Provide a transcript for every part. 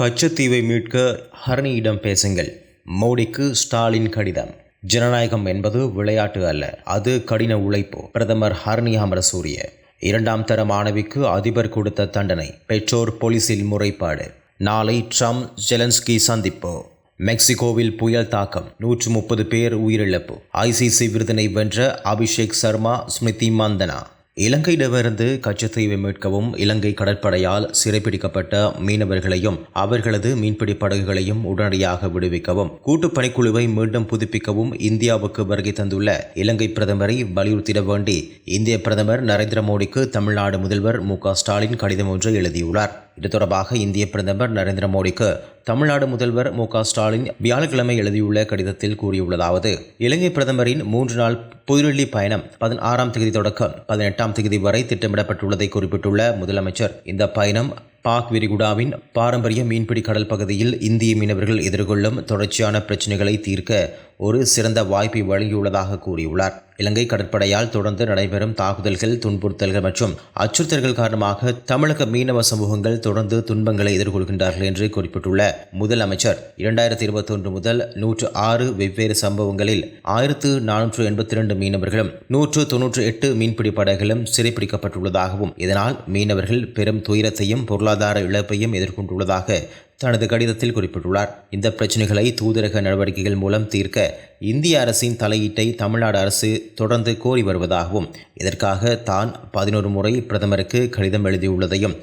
கச்சத்தீவை மீட்க ஹரணியிடம் பேசுங்கள். மோடிக்கு ஸ்டாலின் கடிதம். ஜனநாயகம் என்பது விளையாட்டு அல்ல அது கடின உழைப்பு பிரதமர் ஹரணி அமரசூரிய. இரண்டாம் தர மாணவிக்கு அதிபர் கொடுத்த தண்டனை பெற்றோர் போலீசில் முறைப்பாடு. நாளை ட்ரம்ப் ஜெலன்ஸ்கி சந்திப்பு. மெக்சிகோவில் புயல் தாக்கம் நூற்று முப்பது பேர் உயிரிழப்பு. ஐசிசி விருதினை வென்ற அபிஷேக் சர்மா ஸ்மிருதி மந்தனா. இலங்கையிடமிருந்து கச்சத்தீவை மீட்கவும் இலங்கை கடற்படையால் சிறைப்பிடிக்கப்பட்ட மீனவர்களையும் அவர்களது மீன்பிடி படகுகளையும் உடனடியாக விடுவிக்கவும் கூட்டுப் பணிக்குழுவை மீண்டும் புதுப்பிக்கவும் இந்தியாவுக்கு வருகை தந்துள்ள இலங்கை பிரதமரை வலியுறுத்திட வேண்டி இந்திய பிரதமர் நரேந்திர மோடிக்கு தமிழ்நாடு முதல்வர் மு க ஸ்டாலின் கடிதம் ஒன்றை எழுதியுள்ளார். இது தொடர்பாக இந்திய பிரதமர் நரேந்திர மோடிக்கு தமிழ்நாடு முதல்வர் மு க ஸ்டாலின் வியாழக்கிழமை எழுதியுள்ள கடிதத்தில் கூறியுள்ளதாவது இலங்கை பிரதமரின் மூன்று நாள் புதுடெல்லி பயணம் பதினாறாம் தேதி தொடக்கம் பதினெட்டாம் தேதி வரை திட்டமிடப்பட்டுள்ளதை குறிப்பிட்டுள்ள முதலமைச்சர் இந்த பயணம் பாக் விரிகுடாவின் பாரம்பரிய மீன்பிடி கடல் பகுதியில் இந்திய மீனவர்கள் எதிர்கொள்ளும் தொடர்ச்சியான பிரச்சினைகளை தீர்க்க ஒரு சிறந்த வாய்ப்பை வழங்கியுள்ளதாக கூறியுள்ளார். இலங்கை கடற்படையால் தொடர்ந்து நடைபெறும் தாக்குதல்கள் துன்புறுத்தல்கள் மற்றும் அச்சுறுத்தல்கள் காரணமாக தமிழக மீனவ சமூகங்கள் தொடர்ந்து துன்பங்களை எதிர்கொள்கின்றார்கள் என்று குறிப்பிட்டுள்ள முதலமைச்சர் இரண்டாயிரத்தி இருபத்தொன்று முதல் நூற்று ஆறு வெவ்வேறு சம்பவங்களில் ஆயிரத்து நானூற்று எண்பத்தி இரண்டு மீனவர்களும் நூற்று தொன்னூற்று எட்டு மீன்பிடி படகுகளும் சிறைப்பிடிக்கப்பட்டுள்ளதாகவும் இதனால் மீனவர்கள் பெரும் துயரத்தையும் பொருளாதார பொருளாதார இழப்பையும் எதிர்கொண்டுள்ளதாக தனது கடிதத்தில் குறிப்பிட்டுள்ளார். இந்த பிரச்சனைகளை தூதரக நடவடிக்கைகள் மூலம் தீர்க்க இந்திய அரசின் தலையீட்டை தமிழ்நாடு அரசு தொடர்ந்து கோரி வருவதாகவும் இதற்காக தான் பதினோரு முறை பிரதமருக்கு கடிதம் எழுதியுள்ளதையும்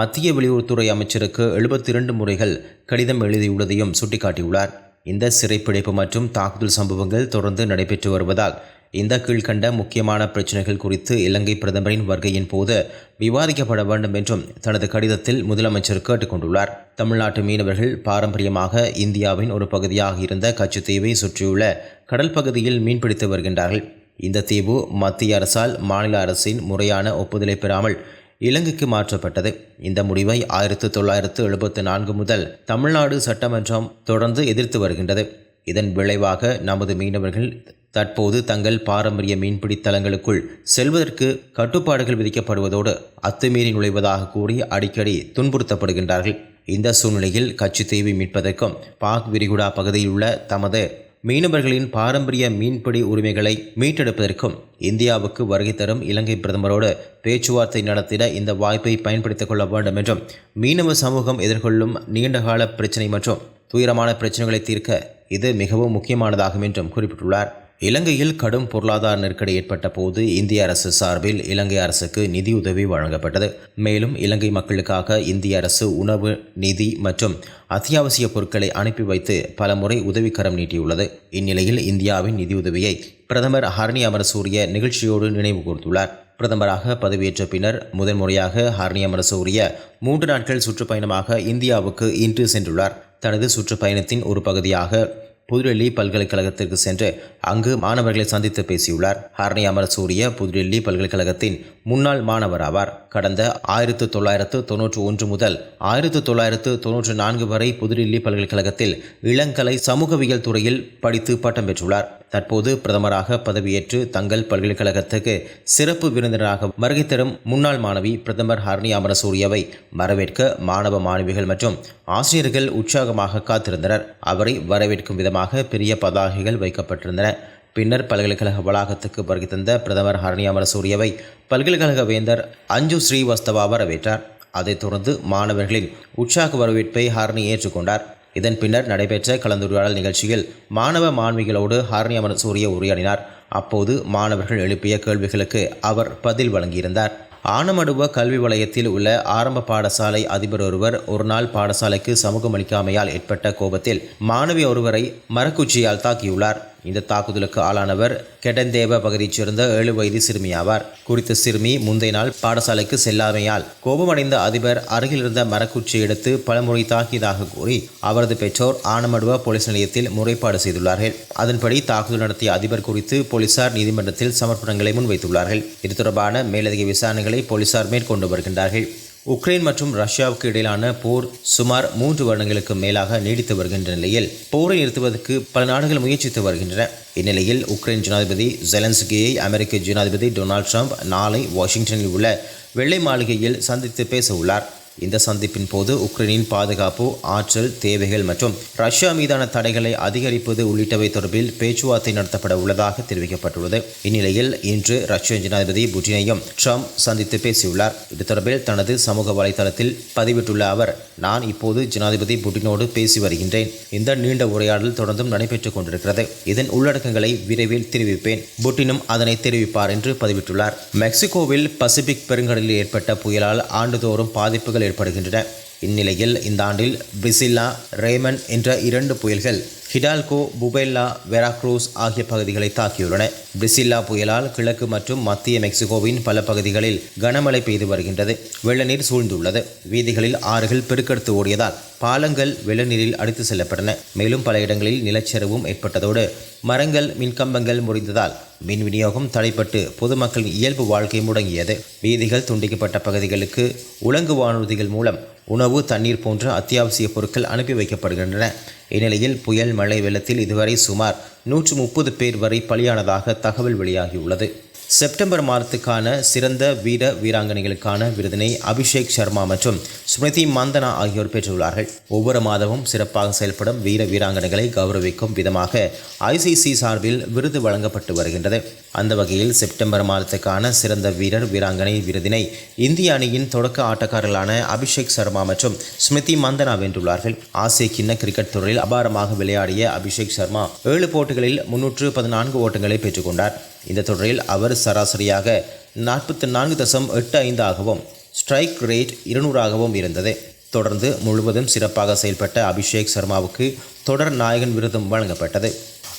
மத்திய வெளியுறவுத்துறை அமைச்சருக்கு எழுபத்தி இரண்டு முறைகள் கடிதம் எழுதியுள்ளதையும் சுட்டிக்காட்டியுள்ளார். இந்த சிறைப்பிடிப்பு மற்றும் தாக்குதல் சம்பவங்கள் தொடர்ந்து நடைபெற்று வருவதால் இந்த கீழ்கண்ட முக்கியமான பிரச்சினைகள் குறித்து இலங்கை பிரதமரின் வருகையின் போது விவாதிக்கப்பட வேண்டும் என்றும் தனது கடிதத்தில் முதலமைச்சர் கேட்டுக்கொண்டுள்ளார் தமிழ்நாட்டு மீனவர்கள் பாரம்பரியமாக இந்தியாவின் ஒரு பகுதியாக இருந்த கச்சுத்தீவை சுற்றியுள்ள கடல் பகுதியில் மீன்பிடித்து வருகின்றார்கள். இந்த தீவு மத்திய அரசால் மாநில அரசின் முறையான ஒப்புதலை பெறாமல் இலங்கைக்கு மாற்றப்பட்டது. இந்த முடிவை ஆயிரத்து தொள்ளாயிரத்து எழுபத்து நான்கு முதல் தமிழ்நாடு சட்டமன்றம் தொடர்ந்து எதிர்த்து வருகின்றது. இதன் விளைவாக நமது மீனவர்கள் தற்போது தங்கள் பாரம்பரிய மீன்பிடி தலங்களுக்குள் செல்வதற்கு கட்டுப்பாடுகள் விதிக்கப்படுவதோடு அத்துமீறி நுழைவதாக கூறி அடிக்கடி துன்புறுத்தப்படுகின்றார்கள். இந்த சூழ்நிலையில் கச்சித்தீவை மீட்பதற்கும் பாக் விரிகுடா பகுதியில் உள்ள தமது மீனவர்களின் பாரம்பரிய மீன்பிடி உரிமைகளை மீட்டெடுப்பதற்கும் இந்தியாவுக்கு வருகை தரும் இலங்கை பிரதமரோடு பேச்சுவார்த்தை நடத்திட இந்த வாய்ப்பை பயன்படுத்திக் கொள்ள வேண்டும் என்றும் மீனவ சமூகம் எதிர்கொள்ளும் நீண்டகால பிரச்சினை மற்றும் துயரமான பிரச்சனைகளை தீர்க்க இது மிகவும் முக்கியமானதாகும் என்றும் குறிப்பிட்டுள்ளார். இலங்கையில் கடும் பொருளாதார நெருக்கடி ஏற்பட்ட போது இந்திய அரசு சார்பில் இலங்கை அரசுக்கு நிதியுதவி வழங்கப்பட்டது. மேலும் இலங்கை மக்களுக்காக இந்திய அரசு உணவு நிதி மற்றும் அத்தியாவசிய பொருட்களை அனுப்பி வைத்து பல முறை உதவிக்கரம் நீட்டியுள்ளது. இந்நிலையில் இந்தியாவின் நிதியுதவியை பிரதமர் ஹரணி அமரசூரிய நிகழ்ச்சியோடு நினைவு கூர்ந்துள்ளார். பிரதமராக பதவியேற்ற பின்னர் முதன்முறையாக ஹரணி அமரசூரிய மூன்று நாட்கள் சுற்றுப்பயணமாக இந்தியாவுக்கு இன்று சென்றுள்ளார். தனது சுற்றுப்பயணத்தின் ஒரு பகுதியாக புதுடெல்லி பல்கலைக்கழகத்திற்கு சென்று அங்கு மாணவர்களை சந்தித்து பேசியுள்ளார். ஹரணி அமரசூரிய புதுடெல்லி பல்கலைக்கழகத்தின் முன்னாள் மாணவர் ஆவார். கடந்த ஆயிரத்து தொள்ளாயிரத்து தொன்னூற்று ஒன்று முதல் ஆயிரத்து தொள்ளாயிரத்து தொன்னூற்று நான்கு வரை புதுடெல்லி பல்கலைக்கழகத்தில் இளங்கலை சமூகவியல் துறையில் படித்து பட்டம் பெற்றுள்ளார். தற்போது பிரதமராக பதவியேற்று தங்கள் பல்கலைக்கழகத்துக்கு சிறப்பு விருந்தினராக வருகை தரும் முன்னாள் மாணவி பிரதமர் ஹர்னி அமரசூரியவை வரவேற்க மாணவ மாணவிகள் மற்றும் ஆசிரியர்கள் உற்சாகமாக காத்திருந்தனர். அவரை வரவேற்கும் விதமாக பெரிய பதாகைகள் வைக்கப்பட்டிருந்தன. பின்னர் பல்கலைக்கழக வளாகத்துக்கு வருகை தந்த பிரதமர் ஹரணி அமரசூரியவை பல்கலைக்கழக வேந்தர் அஞ்சு ஸ்ரீவஸ்தவா வரவேற்றார். அதைத் தொடர்ந்து மாணவர்களின் உற்சாக வரவேற்பை ஹரணி ஏற்றுக்கொண்டார். இதன் பின்னர் நடைபெற்ற கலந்துரையாடல் நிகழ்ச்சியில் மாணவ மாணவிகளோடு ஹார்னி அமரசூரிய உரையாடினார். அப்போது மாணவர்கள் எழுப்பிய கேள்விகளுக்கு அவர் பதில் வழங்கியிருந்தார். ஆனமடுவ கல்வி வலயத்தில் உள்ள ஆரம்ப பாடசாலை அதிபர் ஒருவர் ஒருநாள் பாடசாலைக்கு சமூகம் அளிக்காமையால் ஏற்பட்ட கோபத்தில் மாணவி ஒருவரை மரக்குச்சியால் தாக்கியுள்ளார். இந்த தாக்குதலுக்கு ஆளானவர் கெடந்தேவ பகுதியைச் சேர்ந்த ஏழு வயது சிறுமி ஆவார் குறித்த சிறுமி முந்தைய நாள் பாடசாலைக்கு செல்லாமையால் கோபமடைந்த அதிபர் அருகிலிருந்த மரக்குச்சியை எடுத்து பலமுறை தாக்கியதாக கூறி அவரது பெற்றோர் ஆனமடுவ போலீஸ் நிலையத்தில் முறைப்பாடு செய்துள்ளார்கள். அதன்படி தாக்குதல் நடத்திய அதிபர் குறித்து போலீசார் நீதிமன்றத்தில் சமர்ப்பணங்களை முன்வைத்துள்ளார்கள். இது தொடர்பான மேலதிக விசாரணைகளை போலீசார் மேற்கொண்டு வருகின்றார்கள். உக்ரைன் மற்றும் ரஷ்யாவுக்கு இடையிலான போர் சுமார் மூன்று வருடங்களுக்கு மேலாக நீடித்து வருகின்ற நிலையில் போரை நிறுத்துவதற்கு பல நாடுகள் முயற்சித்து வருகின்றன. இந்நிலையில் உக்ரைன் ஜனாதிபதி ஜெலன்ஸ்கியை அமெரிக்க ஜனாதிபதி டொனால்ட் ட்ரம்ப் நாளை வாஷிங்டனில் உள்ள வெள்ளை மாளிகையில் சந்தித்து பேச உள்ளார். இந்த சந்திப்பின் போது உக்ரைனின் பாதுகாப்பு ஆற்றல் தேவைகள் மற்றும் ரஷ்யா மீதான தடைகளை அதிகரிப்பது உள்ளிட்டவை தொடர்பில் பேச்சுவார்த்தை நடத்தப்பட உள்ளதாக தெரிவிக்கப்பட்டுள்ளது. இந்நிலையில் இன்று ரஷ்ய ஜனாதிபதி புட்டினையும் ட்ரம்ப் சந்தித்து பேசியுள்ளார். இது தொடர்பில் தனது சமூக வலைதளத்தில் பதிவிட்டுள்ள அவர் நான் இப்போது ஜனாதிபதி புட்டினோடு பேசி வருகின்றேன். இந்த நீண்ட உரையாடல் தொடர்ந்தும் நடைபெற்றுக் கொண்டிருக்கிறது. இதன் உள்ளடக்கங்களை விரைவில் தெரிவிப்பேன். புட்டினும் அதனை தெரிவிப்பார் என்று பதிவிட்டுள்ளார். மெக்சிகோவில் பசிபிக் பெருங்கடலில் ஏற்பட்ட புயலால் ஆண்டுதோறும் பாதிப்புகள் ஏற்படுகின்றன. இந்நிலையில் இந்த ஆண்டில் பிரிசில்லா ரேமன் என்ற இரண்டு புயல்கள் ஹிடால்கோ புபெல்லா வெராக்ரூஸ் ஆகிய பகுதிகளை தாக்கியுள்ளன. பிரிசில்லா புயலால் கிழக்கு மற்றும் மத்திய மெக்சிகோவின் பல பகுதிகளில் கனமழை பெய்து வருகின்றது. வெள்ளநீர் சூழ்ந்துள்ளது. வீதிகளில் ஆறுகள் பெருக்கெடுத்து ஓடியதால் பாலங்கள் வெள்ளநீரில் அடித்து செல்லப்பட்டன. மேலும் பல இடங்களில் நிலச்சரிவும் ஏற்பட்டதோடு மரங்கள் மின்கம்பங்கள் முறிந்ததால் மின் விநியோகம் தடைப்பட்டு பொதுமக்களின் இயல்பு வாழ்க்கை முடங்கியது. வீதிகள் துண்டிக்கப்பட்ட பகுதிகளுக்கு உலங்கு வானூர்திகள் மூலம் உணவு தண்ணீர் போன்ற அத்தியாவசிய பொருட்கள் அனுப்பி வைக்கப்படுகின்றன. இந்நிலையில் புயல் மழை வெள்ளத்தில் இதுவரை சுமார் நூற்று முப்பது பேர் வரை பலியானதாக தகவல் வெளியாகியுள்ளது. செப்டம்பர் மாதத்துக்கான சிறந்த வீர வீராங்கனைகளுக்கான விருதினை அபிஷேக் சர்மா மற்றும் ஸ்மிருதி மந்தனா ஆகியோர் பெற்றுள்ளார்கள். ஒவ்வொரு மாதமும் சிறப்பாக செயல்படும் வீர வீராங்கனைகளை கௌரவிக்கும் விதமாக ஐசிசி சார்பில் விருது வழங்கப்பட்டு வருகின்றது. அந்த வகையில் செப்டம்பர் மாதத்துக்கான சிறந்த வீரர் வீராங்கனை விருதினை இந்திய அணியின் தொடக்க ஆட்டக்காரர்களான அபிஷேக் சர்மா மற்றும் ஸ்மிருதி மந்தனா வென்றுள்ளார்கள். ஆசிய கிண்ண கிரிக்கெட் தொடரில் அபாரமாக விளையாடிய அபிஷேக் சர்மா ஏழு போட்டிகளில் முன்னூற்று பதினான்கு ஓட்டங்களை பெற்றுக்கொண்டார் இந்த தொடரில் அவர் சராசரியாக நாற்பத்தி நான்கு தசம் எட்டு ஐந்தாகவும் ஸ்ட்ரைக் ரேட் இருநூறாகவும் இருந்தது. தொடர்ந்து முழுவதும் சிறப்பாக செயல்பட்ட அபிஷேக் சர்மாவுக்கு தொடர் நாயகன் விருதும் வழங்கப்பட்டது.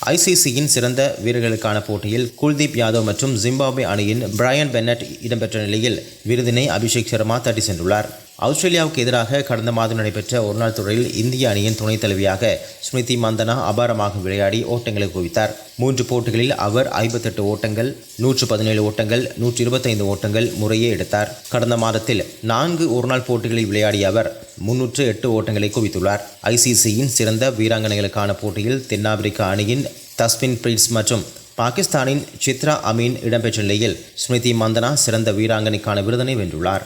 ஐசிசியின் சிறந்த வீரர்களுக்கான போட்டியில் குல்தீப் யாதவ் மற்றும் ஜிம்பாப்வே அணியின் பிரையன் பென்னட் இடம்பெற்ற நிலையில் விருதினை அபிஷேக் சர்மா தட்டி சென்றுள்ளார். ஆஸ்திரேலியாவுக்கு எதிராக கடந்த மாதம் நடைபெற்ற ஒருநாள் தொடரில் இந்திய அணியின் துணைத் தலைவியாக ஸ்மிருதி மந்தனா அபாரமாக விளையாடி ஓட்டங்களை குவித்தார். மூன்று போட்டிகளில் அவர் ஐம்பத்தெட்டு ஓட்டங்கள் நூற்று பதினேழு ஓட்டங்கள் நூற்றி இருபத்தைந்து ஓட்டங்கள் முறையே எடுத்தார். கடந்த மாதத்தில் நான்கு ஒருநாள் போட்டிகளில் விளையாடிய அவர் முன்னூற்று எட்டு ஓட்டங்களை குவித்துள்ளார். ஐசிசியின் சிறந்த வீராங்கனைகளுக்கான போட்டியில் தென்னாப்பிரிக்க அணியின் தஸ்பின் பிரீட்ஸ் மற்றும் பாகிஸ்தானின் சித்ரா அமீன் இடம்பெற்ற நிலையில் ஸ்மிருதி மந்தனா சிறந்த வீராங்கனைக்கான விருதினை வென்றுள்ளார்.